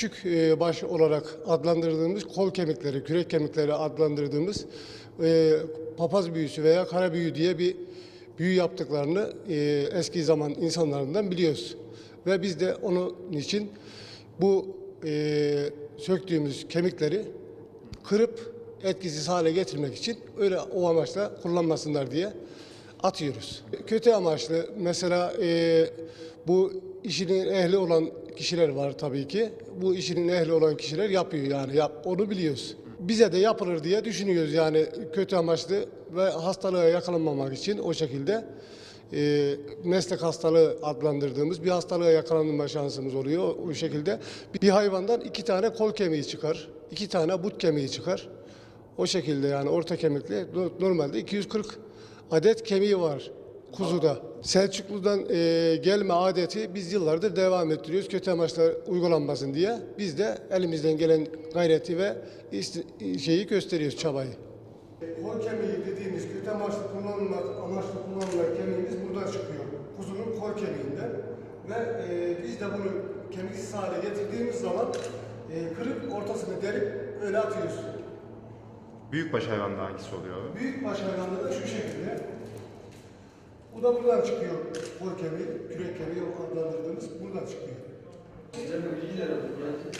küçük e, baş olarak adlandırdığımız kol kemikleri, kürek kemikleri adlandırdığımız e, papaz büyüsü veya kara büyü diye bir büyü yaptıklarını e, eski zaman insanlarından biliyoruz. Ve biz de onun için bu söktüğümüz kemikleri kırıp etkisiz hale getirmek için öyle o amaçla kullanmasınlar diye atıyoruz. Kötü amaçlı mesela e, bu işinin ehli olan kişiler var tabii ki. Bu işinin ehli olan kişiler yapıyor yani yap, onu biliyoruz. Bize de yapılır diye düşünüyoruz yani kötü amaçlı ve hastalığa yakalanmamak için o şekilde e, meslek hastalığı adlandırdığımız bir hastalığa yakalanma şansımız oluyor. O şekilde bir hayvandan iki tane kol kemiği çıkar, iki tane but kemiği çıkar. O şekilde yani orta kemikli no- normalde 240 adet kemiği var kuzuda. Selçuklu'dan e, gelme adeti biz yıllardır devam ettiriyoruz kötü amaçla uygulanmasın diye. Biz de elimizden gelen gayreti ve şeyi gösteriyoruz çabayı. Kol kemiği dediğimiz kötü amaçlı kullanılmak, amaçlı kullanılan kemiğimiz buradan çıkıyor. Kuzunun kol kemiğinden. Ve e, biz de bunu kemiksiz hale getirdiğimiz zaman e, kırıp ortasını delip öyle atıyoruz. Büyükbaş hayvanda hangisi oluyor abi? Büyük baş hayvanda da şu şekilde. Bu da buradan çıkıyor. Kol kemiği, kürek kemiği adlandırdığımız buradan çıkıyor. Bilgiler aldık.